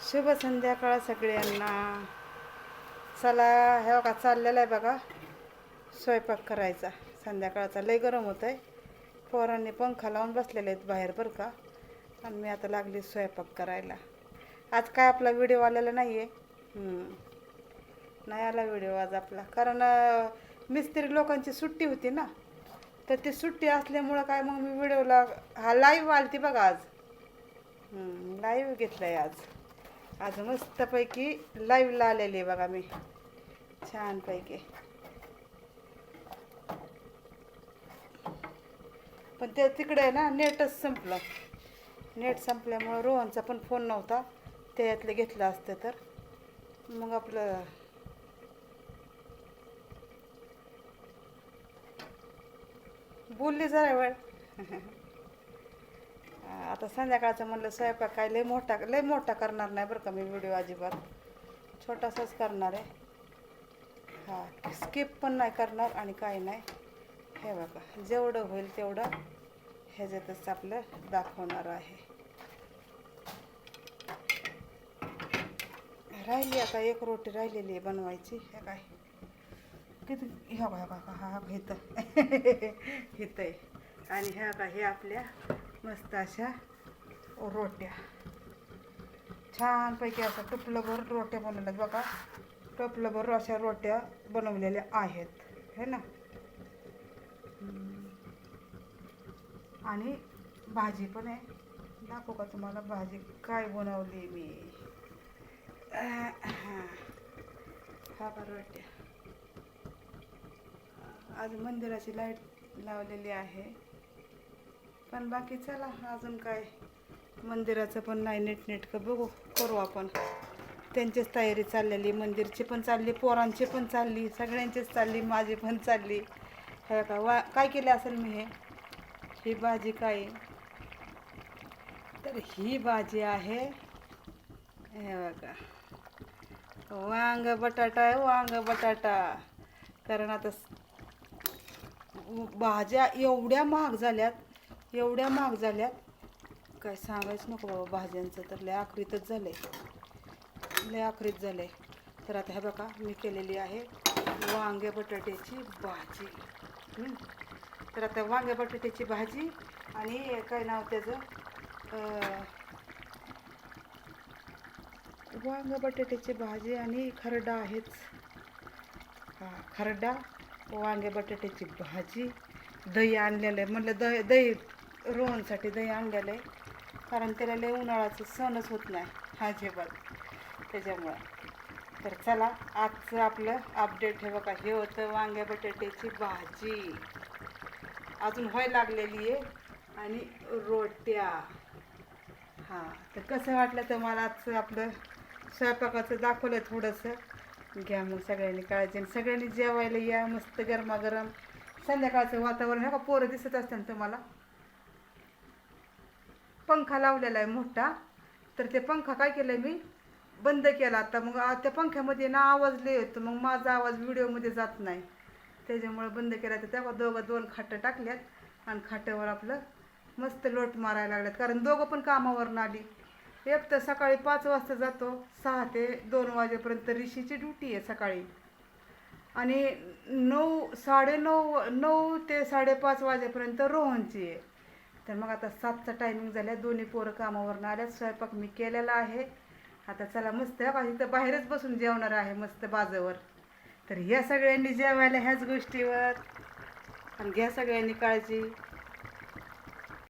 शुभ संध्याकाळ सगळ्यांना. चला हे बघा चाललेला आहे बघा. स्वयंपाक करायचा. संध्याकाळचा लय गरम होत आहे पोरांनी पंखा लावून बसलेले आहेत बाहेर बरं का. आणि मी आता लागली स्वयंपाक करायला. आज काय आपला व्हिडिओ आलेला नाही आहे नाही आला व्हिडिओ आज आपला. कारण मिस्त्री लोकांची सुट्टी होती ना. तर ती सुट्टी असल्यामुळं काय मग मी व्हिडिओला हा लाईव्ह आलती बघा आज. लाईव्ह घेतला आहे आज. आज मस्तपैकी लाईव्हला आलेली आहे बघा मी. छानपैकी. पण ते तिकडे आहे ना नेटच संपलं. नेट संपल्यामुळं रोहनचा पण फोन नव्हता. त्यातलं घेतलं असतं तर. मग आपलं बोलली जरा वेळ. आता संध्याकाळचं म्हणलं स्वयंपाक काय लय मोठा लय मोठा करणार नाही बरं का मी व्हिडिओ अजिबात. छोटासाच करणार आहे. हां स्किप पण नाही करणार आणि काही नाही. हे बघा जेवढं होईल तेवढं ह्याच्यातच आपलं दाखवणार आहे. राहिली आता एक रोटी राहिलेली आहे बनवायची हे काय? किती ह्या बघा बघा हा इथं इथं आहे आणि ह्या का हे आपल्या मस्त अशा रोट्या। छानपैकी अशा टुपलंभर रोट्या बनवल्यात बघा. टोपलंभर अशा रोट्या बनवलेल्या आहेत. हे ना? आणि भाजी पण आहे. दाखवू का तुम्हाला भाजी काय बनवली मी? हा बरं रोट्या आज मंदिराची लाइट लावलेली आहे. पण बाकी चला अजून काय? मंदिराचं पण नाही नीटनेटकं बघू करू आपण. त्यांचीच तयारी चाललेली मंदिरची पण चालली पोरांची पण चालली सगळ्यांचीच चालली माझी पण चालली. हे का वा काय केले असेल मी हे? ही भाजी काय? आहे? तर ही भाजी आहे हे बघा. वांग बटाटा आहे वांग बटाटा. कारण आता भाज्या एवढ्या महाग झाल्यात एवढ्या महाग झाल्यात. काय सांगायचं नको बाबा भाज्यांचं तर लय आखरीतच झालं आहे लय आखरीत झालं आहे तर आता हे बघा मी केलेली आहे वांगे बटाट्याची भाजी. तर आता वांगे बटाट्याची भाजी आणि काय नाव त्याचं? अं, वांग बटाट्याची भाजी आणि खरडा आहेच. हां खरडा वांगे बटाट्याची भाजी. दही आणलेलं आहे. म्हणलं दही दही रोहनसाठी दही आणलेलं आहे. कारण त्याला लय उन्हाळाचं सणच होत नाही अजिबात त्याच्यामुळं. तर चला आजचं आपलं अपडेट हे बघा हे होतं वांग्या बटाट्याची भाजी. अजून व्हायला लागलेली आहे आणि रोट्या. हां तर कसं वाटलं तर मला आजचं आपलं स्वयंपाकाचं दाखवलं थोडंसं. घ्या मग सगळ्यांनी काळजी आणि सगळ्यांनी जेवायला या मस्त गरमागरम. संध्याकाळचं वातावरण हे का पोरं दिसत असतं ना तुम्हाला. पंखा लावलेला आहे मोठा. तर ते पंखा काय केलं मी बंद केला. आता मग आ- त्या पंख्यामध्ये ना आवाज लय येतो. मग माझा आवाज व्हिडिओमध्ये जात नाही. त्याच्यामुळे बंद केला. तर तेव्हा दोघं दोन खाटं टाकल्यात. आणि खाट्यावर आपलं मस्त लोट मारायला लागल्यात. कारण दोघं पण कामावरून आली. एक तर सकाळी पाच वाजता जातो. सहा ते दोन वाजेपर्यंत ऋषीची ड्युटी आहे सकाळी. आणि नऊ साडेनऊ नऊ ते साडेपाच वाजेपर्यंत रोहनची आहे. तर मग आता सातचा टायमिंग झाल्या. दोन्ही पोरं कामावरनं आल्या स्वयंपाक मी केलेला आहे. आता चला मस्त आहे इथं बाहेरच बसून जेवणार आहे मस्त बाजूवर. तर या सगळ्यांनी जेवायला ह्याच गोष्टीवर. आणि घ्या सगळ्यांनी काळजी.